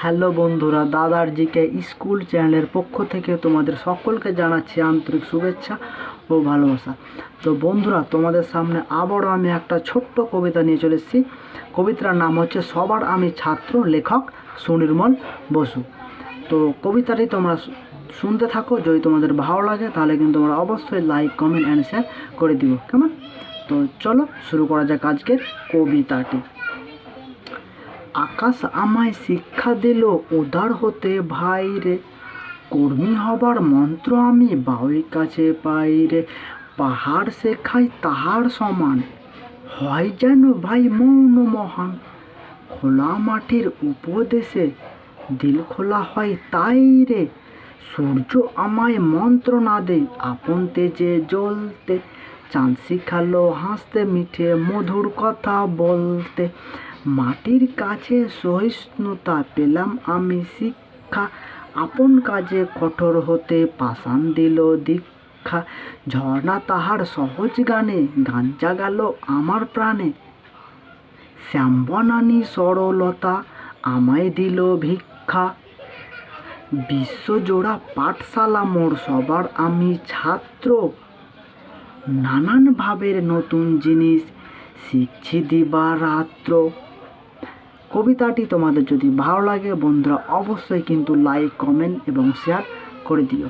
Hello বন্ধুরা, দাদার GK school চ্যানেলের পক্ষ থেকে তোমাদের সকলকে জানাচ্ছি আন্তরিক শুভেচ্ছা ও ভালোবাসা। তো বন্ধুরা, তোমাদের সামনে আবারও আমি একটা ছোট্ট কবিতা নিয়ে চলে এসেছি। কবিতার নাম হচ্ছে সবার আমি ছাত্র লেখক সুনির্মল বসু। তো কবিতাটি তোমরা শুনতে থাকো, যদি তোমাদের ভালো লাগে তাহলে কিন্তু তোমরা অবশ্যই লাইক, কমেন্ট অ্যান্ড শেয়ার করে দিও। কেমন? তো চলো শুরু করা যাক আজকের কবিতাটি। আকাশ আমায় শিক্ষা দিল, উদার হতে ভাই রে, কর্মী হবার মন্ত্র আমি বাউই কাছে পাই রে, পাহাড় শেখাই তাহার সমান, হয় যেন ভাই মৌন মহান, খোলা মাটির উপদেশে দিল খোলা হয় তাই রে, সূর্য আমায় মন্ত্র না দেই, আপন তেজে জ্বলতে, চাঁদ শিখালো হাসতে মিঠে মধুর কথা বলতে মাটির কাছে সহিষ্ণুতা পেলাম আমি শিক্ষা। আপন কাজে কঠোর হতে পাষাণ দিল দীক্ষা। ঝর্ণা তাহার সহজ গানে গান জাগালো আমার প্রাণে। শ্যামবনানী সরলতা আমায় দিল ভিক্ষা। বিশ্বজোড়া পাঠশালা মোর সবার, আমি ছাত্র। নানান ভাবের নতুন জিনিস শিখছি দিবা রাত্র কবিতাটি তোমাদের যদি ভালো লাগে বন্ধুরা অবশ্যই কিন্তু লাইক কমেন্ট এবং শেয়ার করে দিও।